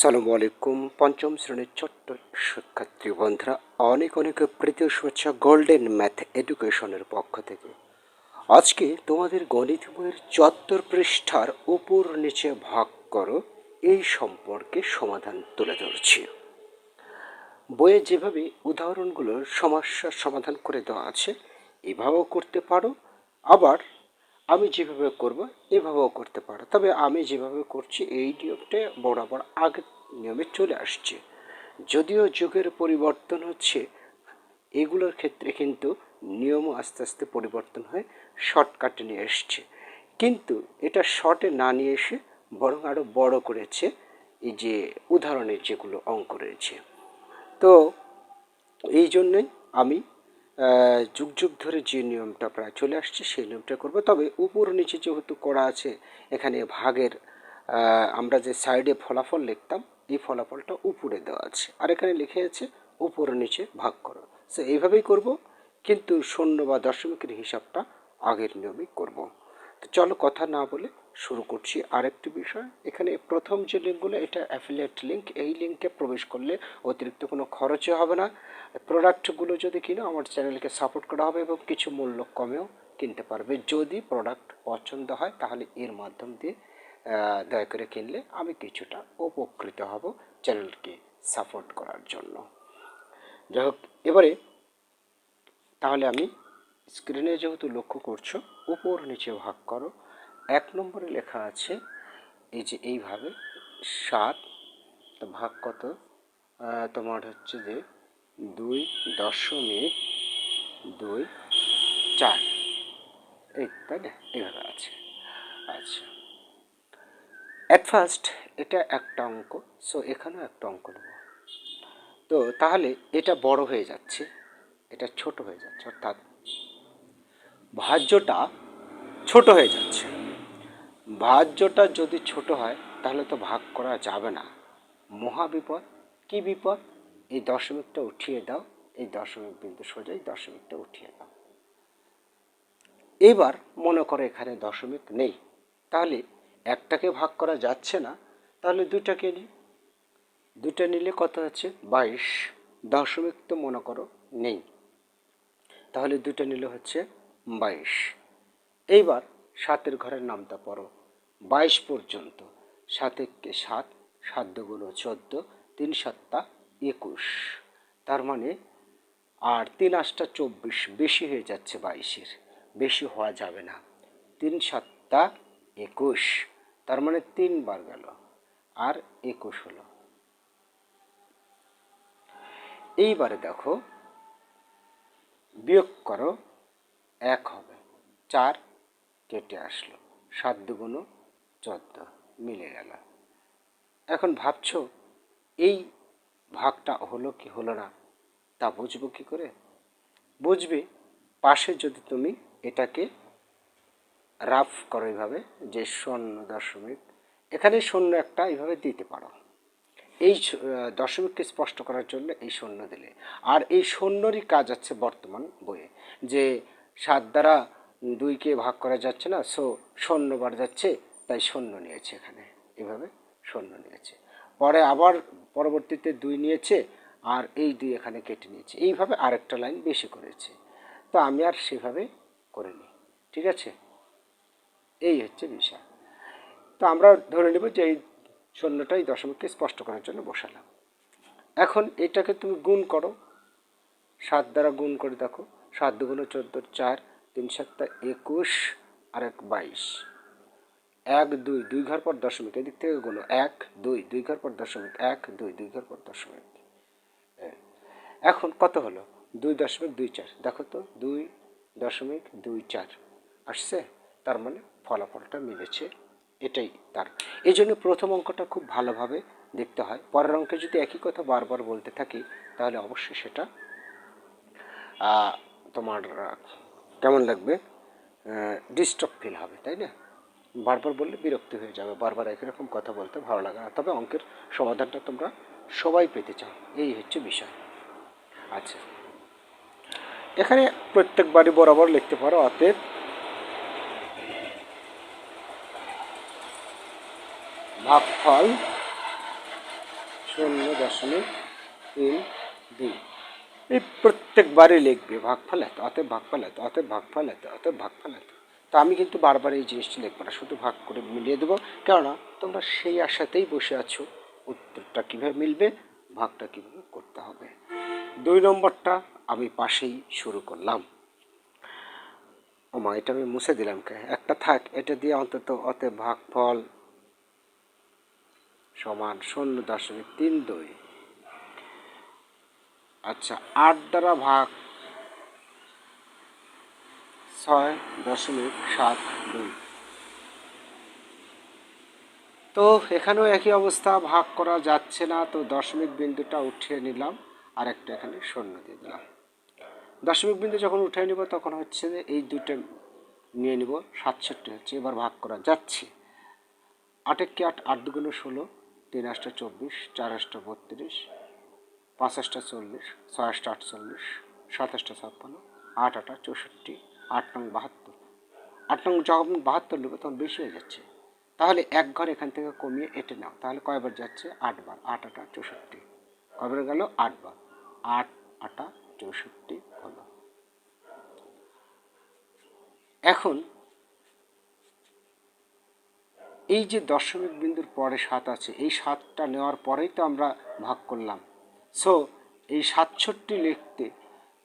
সালামু আলাইকুম, পঞ্চম শ্রেণির ছোট্ট শিক্ষার্থী বন্ধুরা, অনেক অনেক প্রীতীয় শুভেচ্ছা গোল্ডেন ম্যাথ এডুকেশনের পক্ষ থেকে। আজকে তোমাদের গণিত বইয়ের চত্বর পৃষ্ঠার উপর নিচে ভাগ করো, এই সম্পর্কে সমাধান তুলে ধরছি। বইয়ে যেভাবে উদাহরণগুলোর সমস্যার সমাধান করে দেওয়া আছে, এভাবেও করতে পারো, আবার আমি যেভাবে করব, এভাবেও করতে পারো। তবে আমি যেভাবে করছি, এই নিয়মটা বরাবর আগের নিয়মে চলে আসছে। যদিও যুগের পরিবর্তন হচ্ছে, এগুলোর ক্ষেত্রে কিন্তু নিয়মও আস্তে আস্তে পরিবর্তন হয়ে শর্টকাটে নিয়ে এসছে। কিন্তু এটা শর্টে না নিয়ে এসে বরং আরও বড় করেছে, এই যে উদাহরণের যেগুলো অঙ্ক রয়েছে। তো এই জন্যই আমি যুগ যুগ ধরে যে নিয়মটা প্রায় চলে আসছে, সেই নিয়মটা করব। তবে উপর নিচে যেহেতু করা আছে, এখানে ভাগের আমরা যে সাইডে ফলাফল লিখতাম, এই ফলাফলটা উপরে দেওয়া আছে। আর এখানে লিখে আছে, উপর নিচে ভাগ করো। সো এইভাবেই করব, কিন্তু শূন্য বা দশমিকের হিসাবটা আগের নিয়মেই করব। চলো কথা না বলে শুরু করছি আরেকটি বিষয়। এখানে প্রথম যে লিঙ্কগুলো, এটা অ্যাফিলিয়েট লিঙ্ক এই লিঙ্কে প্রবেশ করলে অতিরিক্ত কোনো খরচও হবে না। প্রোডাক্টগুলো যদি কিনো, আমার চ্যানেলকে সাপোর্ট করা হবে এবং কিছু মূল্য কমেও কিনতে পারবে। যদি প্রোডাক্ট পছন্দ হয়, তাহলে এর মাধ্যম দিয়ে দয়া করে কিনলে আমি কিছুটা উপকৃত হব চ্যানেলকে সাপোর্ট করার জন্য। যাই হোক, এবারে তাহলে আমি স্ক্রিনে যেহেতু লক্ষ্য করছ, উপর নিচে ভাগ করো, এক নম্বরে লেখা আছে, এই যে এইভাবে সাত, তো ভাগ কত? তোমার হচ্ছে যে দুই দশমিক দুই চার। এই তাই না? এইভাবে আছে। আচ্ছা। অ্যাট ফার্স্ট এটা একটা অঙ্ক সো এখানেও একটা অঙ্ক নেব। তো তাহলে এটা বড় হয়ে যাচ্ছে, এটা ছোট হয়ে যাচ্ছে, অর্থাৎ ভাজ্যটা ছোট হয়ে যাচ্ছে। ভাজ্যটা যদি ছোট হয়, তাহলে তো ভাগ করা যাবে না। মহা বিপদ, কি বিপদ? এই দশমিকটা উঠিয়ে দাও, এই দশমিক বিন্দু সোজা, এই দশমিকটা উঠিয়ে দাও। এবার মনে করো এখানে দশমিক নেই, তাহলে একটাকে ভাগ করা যাচ্ছে না, তাহলে দুটাকে নিই। দুটা নিলে কত হচ্ছে? বাইশ। দশমিক তো মনে করো নেই। তাহলে দুটো নিলে হচ্ছে বাইশ। এইবার সাতের ঘরের নামটা পড়ো। বাইশ পর্যন্ত। সাতেককে সাত সাত দুগুলো চোদ্দ, তিন সাতটা একুশ। তার মানে আর তিন আটটা চব্বিশ বেশি হয়ে যাচ্ছে বাইশের। বেশি হওয়া যাবে না। তিন সাতটা একুশ। তার মানে তিনবার গেল। আর একুশ হলো। এইবারে দেখো, বিয়োগ করো এক হবে। চার কেটে আসলো। সাত দুগুণ চোদ্দ মিলে গেল। এখন ভাবছ, এই ভাগটা হলো কি হলো না, তা বুঝব কি করে? বুঝবে, পাশে যদি তুমি এটাকে রাফ করো এইভাবে, যে শূন্য দশমিক, এখানে শূন্য একটা এইভাবে দিতে পারো। এই দশমিককে স্পষ্ট করার জন্য এই শূন্য দিলে। আর এই শূন্যরই কাজ আছে বর্তমান বইয়ে, যে সাত দ্বারা দুইকে ভাগ করা যাচ্ছে না সো শূন্য বার যাচ্ছে, তাই শূন্য নিয়েছে এখানে। এভাবে শূন্য নিয়েছে। পরে আবার পরবর্তীতে দুই নিয়েছে, আর এই দুই এখানে কেটে নিয়েছে। এইভাবে আরেকটা লাইন বেশি করেছে। তো আমি আর সেভাবে করিনি, ঠিক আছে? এই হচ্ছে বিষয়। তো আমরা ধরে নেব যে এই শূন্যটা এই দশমিককে স্পষ্ট করার জন্য বসালাম। এখন এটাকে তুমি গুণ করো। সাত দ্বারা গুণ করে দেখো। সাত দুগুণ চোদ্দ, চার, তিন সাতটা একুশ আর এক বাইশ। এক, দুই দুই ঘর পর দশমিক, এদিক থেকে গুলো এক, দুই দুই ঘর পর দশমিক, এক, দুই দুই ঘর পর দশমিক। হ্যাঁ। এখন কত হলো? দুই দশমিক দুই চার। দেখো তো, দুই দশমিক দুই চার আসছে, তার মানে ফলাফলটা মিলেছে, এটাই তার। এই জন্য প্রথম অঙ্কটা খুব ভালোভাবে দেখতে হয়। পরের অঙ্কে যদি একই কথা বারবার বলতে থাকি, তাহলে অবশ্যই সেটা তোমার কেমন লাগবে? ডিস্টার্ব ফিল হবে, তাই না? বারবার বললে বিরক্তি হয়ে যাবে, বারবার একই রকম কথা বলতে ভালো লাগে না। তবে অঙ্কের সমাধানটা তোমরা সবাই পেতে চাও, এই হচ্ছে বিষয়। আচ্ছা। এখানে প্রত্যেকবারই বরাবর লিখতে পারো, অতএব ভাগফল শূন্য দশমিক তিন দুই। এই প্রত্যেকবারই লিখবে ভাগফল এত, অতএব ভাগফল এত, অতএব ভাগফল এত, অতএব ভাগফল এত। তো আমি কিন্তু বারবার এই জিনিসটি লিখব না, শুধু ভাগ করে মিলিয়ে দেবো। কেননা তোমরা সেই আশাতেই বসে আছো, উত্তরটা কীভাবে মিলবে, ভাগটা কীভাবে করতে হবে। দুই নম্বরটা আমি পাশেই শুরু করলাম। ও মা এটা আমি মুছে দিলাম কে? একটা থাক, এটা দিয়ে অন্তত অতএব ভাগফল সমান শূন্য দশমিক তিন দুই। আচ্ছা আট দ্বারা ভাগ ছয় দশমিক সাত দুই। তো এখানেও একই অবস্থা, ভাগ করা যাচ্ছে না, তো দশমিক বিন্দুটা উঠিয়ে নিলাম আর একটা এখানে শূন্য দিয়ে দিলাম। দশমিক বিন্দু যখন উঠিয়ে নিব, তখন হচ্ছে যে এই দুটো নিয়ে নিব, সাতষট্টি হচ্ছে, এবার ভাগ করা যাচ্ছে। আটেককে আট আট দুগুলো ষোলো, তিন আটটা চব্বিশ, চার আটটা বত্রিশ পাঁচ আটটা চল্লিশ ছয় আটটা আটচল্লিশ সাতাশটা ছাপ্পান্ন, আট আটা চৌষট্টি, আট নং বাহাত্তর। আট নং যখন বাহাত্তর নেবে তখন বেশি হয়ে যাচ্ছে। তাহলে এক ঘর এখান থেকে কমিয়ে এটে নাও। তাহলে কয়বার যাচ্ছে? আটবার আট আটা চৌষট্টি। কয়বার গেল? আটবার আট আটা, চৌষট্টি হলো। এখন এই যে দশমিক বিন্দুর পরে সাত আছে, এই সাতটা নেওয়ার পরেই তো আমরা ভাগ করলাম। সো এই সাতষট্টি লিখতে,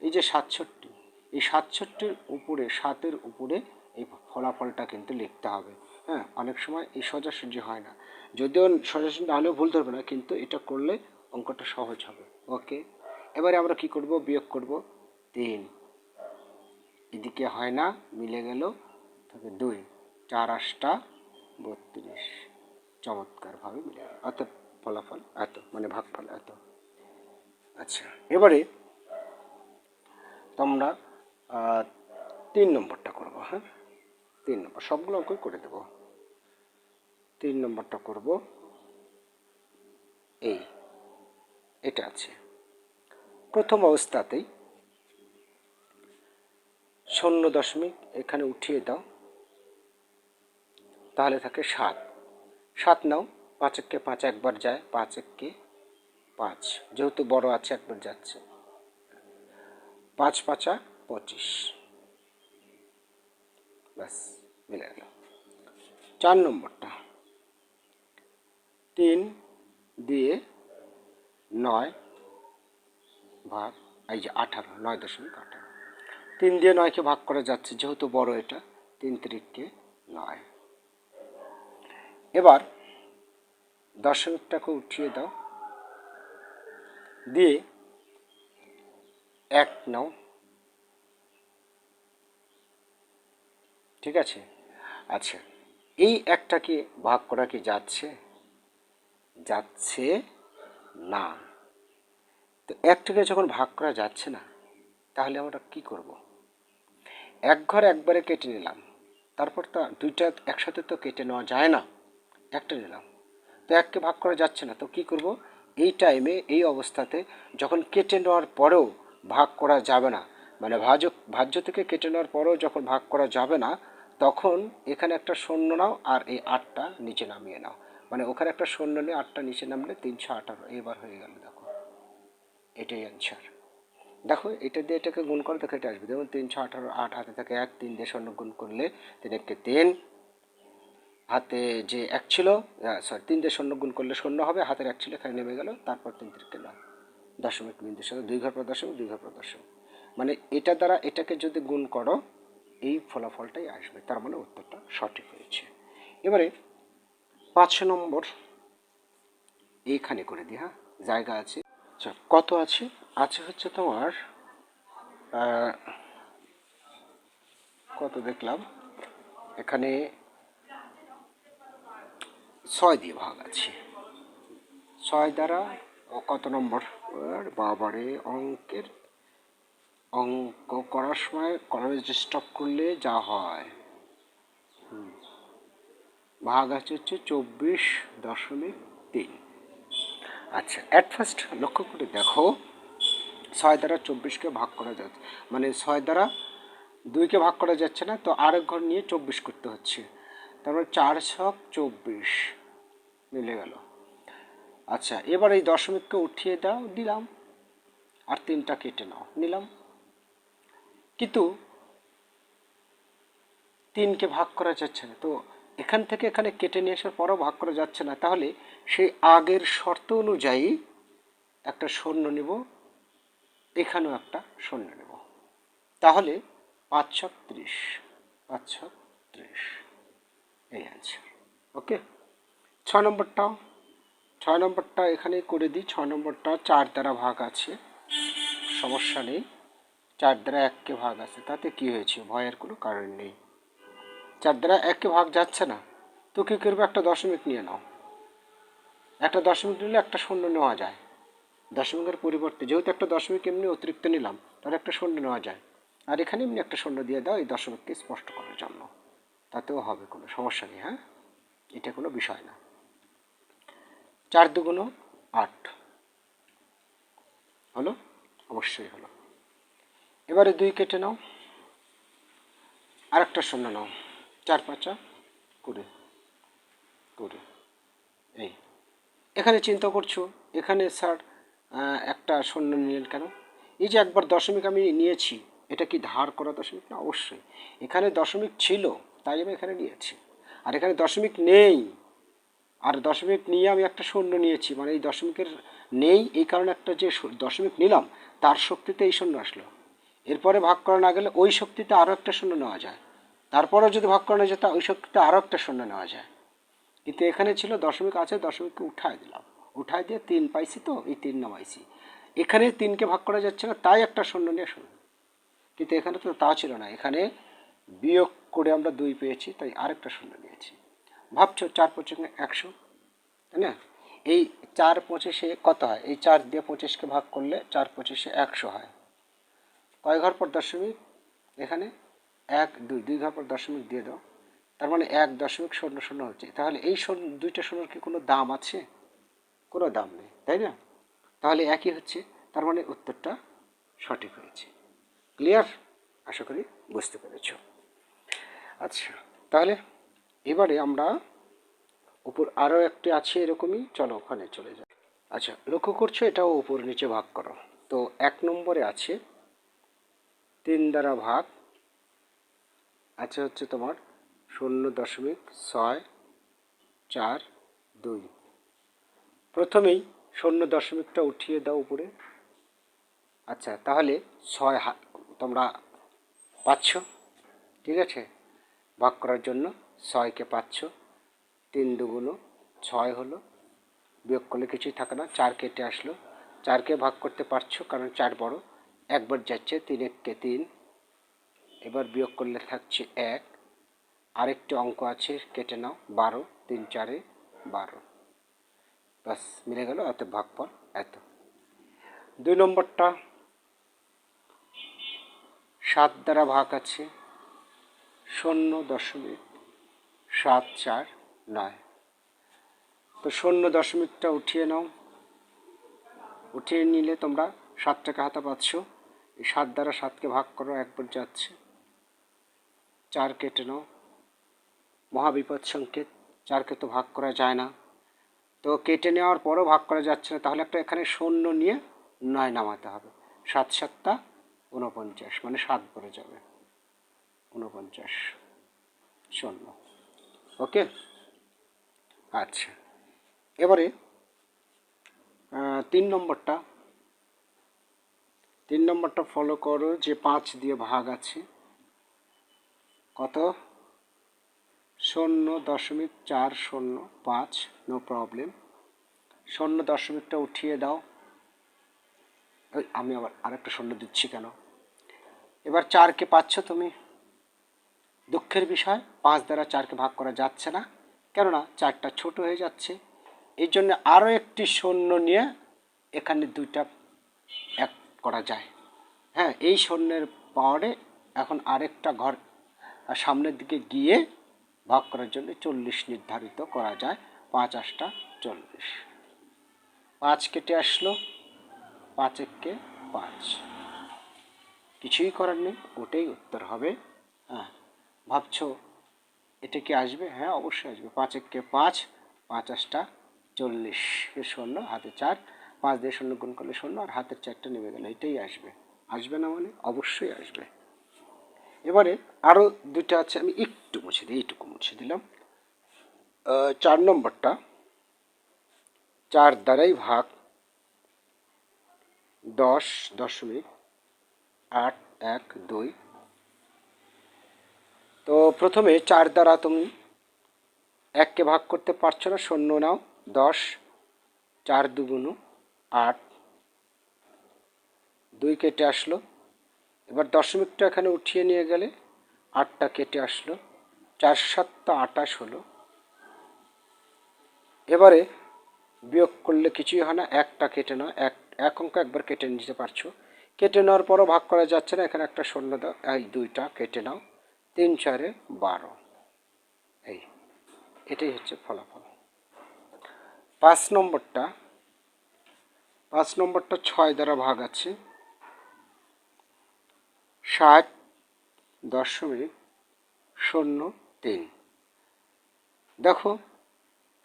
এই যে সাতষট্টি, এই সাতষট্টির উপরে, সাতের উপরে এই ফলাফলটা কিন্তু লিখতে হবে। হ্যাঁ অনেক সময় এই সোজাসুজি হয় না। যদিও সোজাসুজি না হলেও ভুল ধরবে না, কিন্তু এটা করলে অঙ্কটা সহজ হবে। ওকে? এবারে আমরা কি করব? বিয়োগ করব তিন। এদিকে হয় না, মিলে গেল তবে দুই। চার আটটা বত্রিশ। চমৎকারভাবে মিলে গেল। অত ফলাফল এত মানে ভাগফল এত। আচ্ছা এবারে তোমরা তিন নম্বরটা করব হ্যাঁ? তিন নম্বর, সবগুলো অঙ্কই করে দেব। তিন নম্বরটা করব, এই, এটা আছে। প্রথম অবস্থাতেই শূন্য দশমিক এখানে উঠিয়ে দাও, তাহলে থাকে সাত। সাত নাও পাঁচ এককে পাঁচ একবার যায় পাঁচ এককে পাঁচ, যেহেতু বড় আছে, একবার যাচ্ছে। পাঁচ পাঁচা পঁচিশ। ব্যাস, মিলে গেল। চার নম্বরটা। তিন দিয়ে নয় ভাগ, এই যে আঠারো, নয় দশমিক আঠারো। তিন দিয়ে নয়কে ভাগ করা যাচ্ছে, যেহেতু বড় এটা, তিন তিরিককে নয়। এবার দশমিকটাকে উঠিয়ে দাও। দিয়ে এক নাও। ঠিক আছে? আচ্ছা এই একটাকে ভাগ করা কি যাচ্ছে? যাচ্ছে না। তো একটাকে যখন ভাগ করা যাচ্ছে না, তাহলে আমরা কি করব? এক ঘর একবারে কেটে নিলাম। তারপর তো দুইটা একসাথে তো কেটে নেওয়া যায় না। একটা নিলাম। তো এককে ভাগ করা যাচ্ছে না, তো কি করব? এই টাইমে এই অবস্থাতে যখন কেটে নেওয়ার পরেও ভাগ করা যাবে না মানে ভাজ্য ভাজ্য থেকে কেটে নেওয়ার পরেও যখন ভাগ করা যাবে না, তখন এখানে একটা শূন্য নাও আর এই আটটা নিচে নামিয়ে নাও। মানে ওখানে একটা শূন্য নিয়ে আটটা নিচে নামলে তিনশো আঠারো। এবার হয়ে গেল, দেখো। এটাই অ্যান্সার দেখো, এটা দিয়ে এটাকে গুণ করে, দেখো এটা আসবে। যেমন তিনশো আঠারো, আট হাতে থাকে এক, তিন দিয়ে শূন্য গুণ করলে তিন, এককে তিন হাতে যে এক ছিল সরি তিন দিয়ে শূন্য গুণ করলে শূন্য হবে, হাতের এক ছিল এখানে নেমে গেল, তারপর তিন তিরকে নয় দশমিক বিন্দুর সাথে দুই ঘর পর দশমিক দুই ঘর পর দশমিক মানে এটা দ্বারা এটাকে যদি গুণ করো, এই ফলাফলটাই আসবে, তার মানে উত্তরটা সঠিক হয়েছে। এবারে পাঁচশো নম্বর, এইখানে করে দিই হ্যাঁ জায়গা আছে। আচ্ছা কত আছে? আছে হচ্ছে তোমার কত দেখলাম? এখানে ছয় দিয়ে ভাগ আছে। ছয় দ্বারা কত নম্বর? বাবারে, অঙ্কের অঙ্ক করার সময় কলমে স্টপ করলে যা হয়। ভাগ আছে হচ্ছে চব্বিশ দশমিক তিন। আচ্ছা অ্যাট ফার্স্ট লক্ষ্য করে দেখো, ছয় দ্বারা চব্বিশকে ভাগ করা যাচ্ছে মানে ছয় দ্বারা দুইকে ভাগ করা যাচ্ছে না, তো আরেক ঘর নিয়ে চব্বিশ করতে হচ্ছে। তারপর চার ছক চব্বিশ। মিলে গেল। আচ্ছা এবার এই দশমিককে উঠিয়ে দাও, দিলাম। আর তিনটা কেটে নাও, নিলাম। কিন্তু তিনকে ভাগ করা যাচ্ছে না। তো এখান থেকে এখানে কেটে নিয়ে আসার পরও ভাগ করা যাচ্ছে না। তাহলে সেই আগের শর্ত অনুযায়ী একটা শূন্য নিব। এখানেও একটা শূন্য নেব। তাহলে পাঁচ ছক ত্রিশ পাঁচ ছক ত্রিশ এই অ্যান্সার ওকে ছয় নম্বরটাও ছয় নম্বরটা এখানে করে দিই, ছয় নম্বরটা চার দ্বারা ভাগ আছে। সমস্যা নেই। চার দ্বারা এককে ভাগ আছে, তাতে কি হয়েছে? ভয়ের কোনো কারণ নেই। চার দ্বারা এককে ভাগ যাচ্ছে না, তো কী করবে? একটা দশমিক নিয়ে নাও। একটা দশমিক নিলে একটা শূন্য নেওয়া যায়। দশমিকের পরিবর্তে, যেহেতু একটা দশমিক এমনি অতিরিক্ত নিলাম, তাহলে একটা শূন্য নেওয়া যায়। আর এখানে এমনি একটা শূন্য দিয়ে দাও, এই দশমিককে স্পষ্ট করার জন্য। তাতেও হবে কোনো সমস্যা নেই হ্যাঁ? এটা কোনো বিষয় না। চার দুগুণ আট। হলো? অবশ্যই হলো। এবারে দুই কেটে নাও। আর একটা শূন্য নাও। চার পাঁচা কুড়ি। কুড়ি। এই। এখানে চিন্তা করছ, এখানে স্যার একটা শূন্য নিলেন কেন? এই যে একবার দশমিক আমি নিয়েছি, এটা কি ধার করা দশমিক? না, অবশ্যই। এখানে দশমিক ছিল, তাই আমি এখানে নিয়েছি। আর এখানে দশমিক নেই। আর দশমিক নিয়ে আমি একটা শূন্য নিয়েছি মানে এই দশমিকের নেই, এই কারণে একটা যে দশমিক নিলাম, তার শক্তিতে এই শূন্য আসলো। এরপরে ভাগ করা না গেলে ওই শক্তিতে আরও একটা শূন্য নেওয়া যায়। তারপরেও যদি ভাগ করা না যেত ওই শক্তিতে আরও একটা শূন্য নেওয়া যায়। কিন্তু এখানে ছিল দশমিক আছে, দশমিককে উঠায় দিলাম। উঠায় দিয়ে তিন পাইছি তো, এই তিন নামাইছি। এখানে তিনকে ভাগ করা যাচ্ছে না, তাই একটা শূন্য নিয়ে শূন্য। কিন্তু এখানে তো তা ছিল না, এখানে বিয়োগ করে আমরা দুই পেয়েছি, তাই আরেকটা শূন্য নিয়েছি ভাবছ চার পঁচিশ একশো, তাই না? এই চার পঁচিশে কত হয়? এই চার দিয়ে পঁচিশকে ভাগ করলে চার পঁচিশে একশো হয়। কয় ঘর পর দশমিক? এখানে এক, দুই দুই ঘর পর দশমিক দিয়ে দাও। তার মানে এক দশমিক শূন্য শূন্য হচ্ছে। তাহলে এই শূন্য, দুইটা শূন্যর কি কোনো দাম আছে? কোনো দাম নেই, তাই না? তাহলে একই হচ্ছে। তার মানে উত্তরটা সঠিক হয়েছে। ক্লিয়ার? আশা করি বুঝতে পেরেছ। আচ্ছা তাহলে এবারে আমরা উপর আরও একটি আছে এরকমই, চলো ওখানে চলে যাই। আচ্ছা লক্ষ্য করছ এটাও উপর নিচে ভাগ করো। তো এক নম্বরে আছে তিন দ্বারা ভাগ, আছে হচ্ছে তোমার শূন্য দশমিক ছয় চার দুই। প্রথমেই শূন্য দশমিকটা উঠিয়ে দাও উপরে। আচ্ছা তাহলে ছয় তোমরা পাচ্ছ, ঠিক আছে? ভাগ করার জন্য ছয়কে পাচ্ছ তিন দুগুলো ছয় হলো। বিয়োগ করলে কিছুই থাকে না, চার কেটে আসলো। চারকে ভাগ করতে পারছ, কারণ চার বড়। একবার যাচ্ছে, তিন এককে তিন। এবার বিয়োগ করলে থাকছে এক। আরেকটি অঙ্ক আছে, কেটে নাও, বারো, তিন চারে বারো। বাস মিলে গেল, এত ভাগ ভাগফল, এত। দুই নম্বরটা। সাত দ্বারা ভাগ আছে, শূন্য দশমিক সাত চার নয়। তো শূন্য দশমিকটা উঠিয়ে নাও। উঠিয়ে নিলে তোমরা সাত টাকা হাতে পাচ্ছ। এই সাত দ্বারা সাতকে ভাগ করো একবার যাচ্ছে। চার কেটে নাও। মহাবিপদ সংকেত, চারকে তো ভাগ করা যায় না। তো কেটে নেওয়ার পরও ভাগ করা যাচ্ছে না। তাহলে একটা এখানে শূন্য নিয়ে নয় নামাতে হবে। সাত সাতটা উনপঞ্চাশ মানে সাত পড়ে যাবে। উনপঞ্চাশ শূন্য। ওকে? আচ্ছা। এবারে তিন নম্বরটা। তিন নম্বরটা ফলো করো, যে পাঁচ দিয়ে ভাগ আছে। কত? শূন্য দশমিক চার শূন্য পাঁচ নো প্রবলেম শূন্য দশমিকটা উঠিয়ে দাও। আমি আবার আরেকটা শূন্য দিচ্ছি কেন? এবার চারকে পাচ্ছ তুমি। দুঃখের বিষয়, পাঁচ দ্বারা চারকে ভাগ করা যাচ্ছে না, কেননা চারটা ছোট হয়ে যাচ্ছে। এই জন্য আরও একটি শূন্য নিয়ে এখানে দুইটা এক করা যায়। হ্যাঁ এই শূন্যের পাওয়ারে এখন আরেকটা ঘর সামনের দিকে গিয়ে ভাগ করার জন্য চল্লিশ নির্ধারিত করা যায়। পাঁচ আটটা চল্লিশ। পাঁচ কেটে আসলো, পাঁচ এককে পাঁচ। কিছুই করার নেই, ওটাই উত্তর হবে। হ্যাঁ। ভাবছ এটা কি আসবে? হ্যাঁ অবশ্যই আসবে। পাঁচ এককে পাঁচ পাঁচ আটটা চল্লিশ। শূন্য, হাতে চার, পাঁচ দিয়ে শূন্য গুণ করলে শূন্য আর হাতের চারটা নেমে গেলে। এটাই আসবে। আসবে না মানে? অবশ্যই আসবে। এবারে আরও দুটো আছে, আমি একটু মুছে দিই, এইটুকু মুছে দিলাম। চার নম্বরটা। চার দ্বারাই ভাগ দশ দশমিক আট এক দুই তো প্রথমে চার দ্বারা তুমি এককে ভাগ করতে পারছ না, শূন্য নাও, দশ, চার দুগুণ আট। দুই কেটে আসলো। এবার দশমিকটা এখানে উঠিয়ে নিয়ে গেলে আটটা কেটে আসলো। চার সাতটা আটাশ হলো। এবারে বিয়োগ করলে কিছুই হয় না, একটা কেটে নাও, এক এক অঙ্ক একবার কেটে নিতে পারছ। কেটে নেওয়ার পরও ভাগ করা যাচ্ছে না, এখানে একটা শূন্য দাও, এই দুইটা কেটে নাও। তিন চারে বারো। এই, এটাই হচ্ছে ফলাফল। পাঁচ নম্বরটা পাঁচ নম্বরটা ছয় দ্বারা ভাগ আছে। ষাট দশমিক শূন্য তিন। দেখো,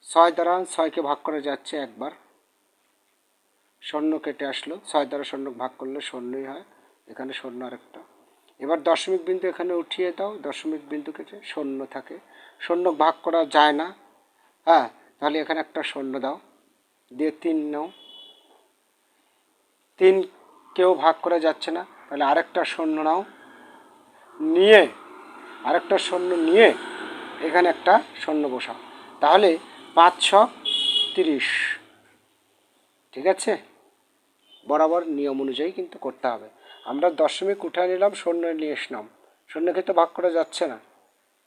ছয় দ্বারা ছয়কে ভাগ করা যাচ্ছে একবার। শূন্য কেটে আসলো, ছয় দ্বারা শূন্য ভাগ করলে শূন্যই হয়, এখানে শূন্য আরেকটা। এবার দশমিক বিন্দু এখানে উঠিয়ে দাও, দশমিক বিন্দু কেটে শূন্য থাকে। শূন্য ভাগ করা যায় না। হ্যাঁ তাহলে এখানে একটা শূন্য দাও। দিয়ে তিন নাও। তিন কেউ ভাগ করা যাচ্ছে না, তাহলে আরেকটা শূন্য নাও। নিয়ে, আরেকটা শূন্য নিয়ে এখানে একটা শূন্য বসাও। তাহলে পাঁচ ছ তিরিশ। ঠিক আছে? বরাবর নিয়ম অনুযায়ী কিন্তু করতে হবে। আমরা দশমিক উঠায় নিলাম, শূন্য নিয়ে আসলাম শূন্যকে তো ভাগ করা যাচ্ছে না।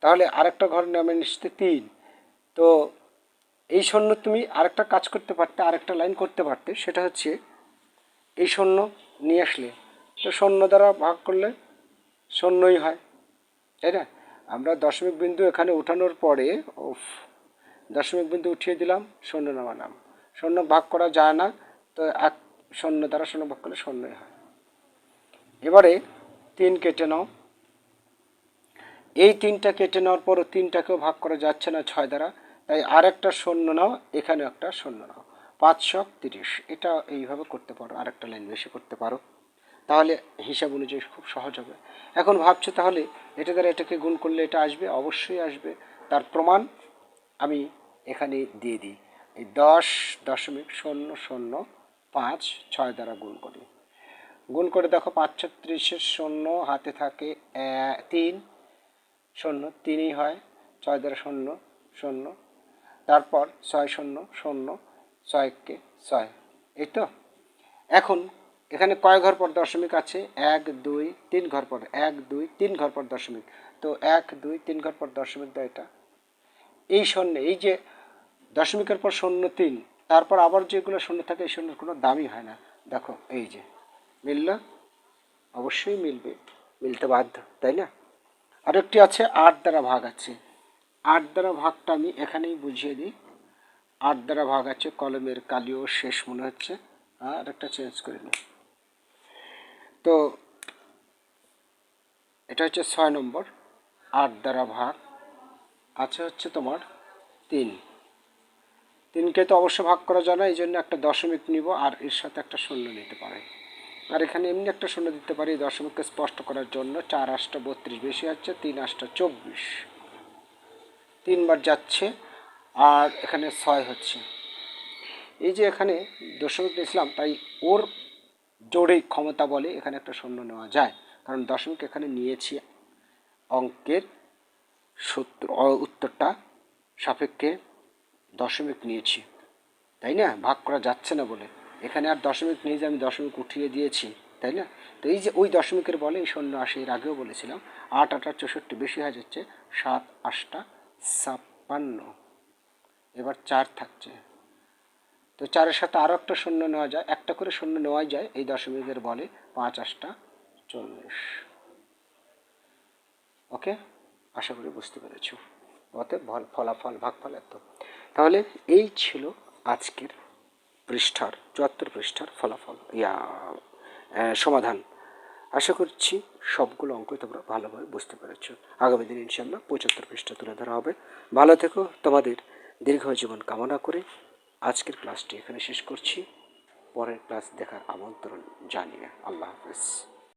তাহলে আরেকটা ঘর নামে নিশ্চিত তিন। তো এই শূন্য তুমি আরেকটা কাজ করতে পারতে, আরেকটা লাইন করতে পারতে, সেটা হচ্ছে এই শূন্য নিয়ে আসলে। তো শূন্য দ্বারা ভাগ করলে শূন্যই হয়, তাই না? আমরা দশমিক বিন্দু এখানে উঠানোর পরে, উফ, দশমিক বিন্দু উঠিয়ে দিলাম, শূন্য নামালাম। শূন্য ভাগ করা যায় না, তো এক শূন্য দ্বারা শূন্য ভাগ করলে শূন্যই হয়। এবারে তিন কেটে নাও। এই তিনটা কেটে নেওয়ার পরও তিনটাকেও ভাগ করা যাচ্ছে না ছয় দ্বারা। তাই আর একটা শূন্য নাও, এখানে একটা শূন্য নাও। পাঁচ শক তিরিশ। এটা এইভাবে করতে পারো আর একটা লাইন বেশি করতে পারো। তাহলে হিসাব অনুযায়ী খুব সহজ হবে। এখন ভাবছ তাহলে এটা দ্বারা এটাকে গুণ করলে এটা আসবে? অবশ্যই আসবে। তার প্রমাণ আমি এখানে দিয়ে দিই। এই দশ দশমিক শূন্য শূন্য পাঁচ ছয় দ্বারা গুণ করি। গুণ করে দেখো পাঁচ ছত্রিশের শূন্য হাতে থাকে তিন। শূন্য, তিনই হয়, ছয় দ্বারা শূন্য শূন্য। তারপর ছয় শূন্য শূন্য, ছয়কে ছয়। এই তো? এখন এখানে কয় ঘর পর দশমিক আছে? এক, দুই, তিন ঘর পর। এক, দুই, তিন ঘর পর দশমিক। তো এক, দুই, তিন ঘর পর দশমিক দেয় এটা। এই শূন্য, এই যে দশমিকের পর শূন্য, তিন, তারপর আবার যেগুলো শূন্য থাকে, এই শূন্যের কোনো দামই হয় না। দেখো, এই যে। মিলল অবশ্যই মিলবে। মিলতে বাধ্য, তাই না? আরেকটি আছে, আট দ্বারা ভাগ আছে। আট দ্বারা ভাগটা আমি এখানেই বুঝিয়ে দিই। আট দ্বারা ভাগ আছে, কলমের কালিও শেষ মনে হচ্ছে। আর একটা চেঞ্জ করে নিই। তো এটা হচ্ছে ছয় নম্বর। আট দ্বারা ভাগ আছে হচ্ছে তোমার তিন। তিনকে তো অবশ্য ভাগ করা যায় না, এই জন্য একটা দশমিক নিব, আর এর সাথে একটা শূন্য নিতে পারে। আর এখানে এমনি একটা শূন্য দিতে পারি দশমিককে স্পষ্ট করার জন্য চার আটটা বত্রিশ বেশি হচ্ছে তিন আটটা চব্বিশ। তিনবার যাচ্ছে, আর এখানে ছয় হচ্ছে। এই যে এখানে দশমিক নিয়েছিলাম, তাই ওর জোরেই ক্ষমতা বলে এখানে একটা শূন্য নেওয়া যায়। কারণ দশমিক এখানে নিয়েছি অঙ্কের সূত্র উত্তরটা সাপেক্ষে দশমিক নিয়েছি। তাই না? ভাগ করা যাচ্ছে না বলে। এখানে আর দশমিক নেই যে আমি দশমিক উঠিয়ে দিয়েছি, তাই না? তো এই যে ওই দশমিকের বলে এই শূন্য আসে, এর আগেও বলেছিলাম, আট আট চৌষট্টি, বেশি হয়ে যাচ্ছে, সাত, আটটা, ছাপ্পান্ন। এবার চার থাকছে। তো চারের সাথে আরও একটা শূন্য নেওয়া যায়, একটা করে শূন্য নেওয়াই যায়, এই দশমিকের বলে পাঁচ, আটটা, চল্লিশ। ওকে? আশা করি বুঝতে পেরেছ। অতএব ফল- ফলাফল ভাগফল এত তাহলে এই ছিল আজকের পৃষ্ঠার, চুয়াত্তর পৃষ্ঠার ফলাফল। ইয়া সমাধান। আশা করছি সবগুলো অঙ্কই তোমরা ভালোভাবে বুঝতে পেরেছ। আগামী দিন ইনশাল্লাহ পঁচাত্তর পৃষ্ঠা তুলে ধরা হবে। ভালো থেকো, তোমাদের দীর্ঘ জীবন কামনা করে আজকের ক্লাসটি এখানে শেষ করছি। পরের ক্লাস দেখার আমন্ত্রণ জানিয়ে আল্লাহ হাফেজ।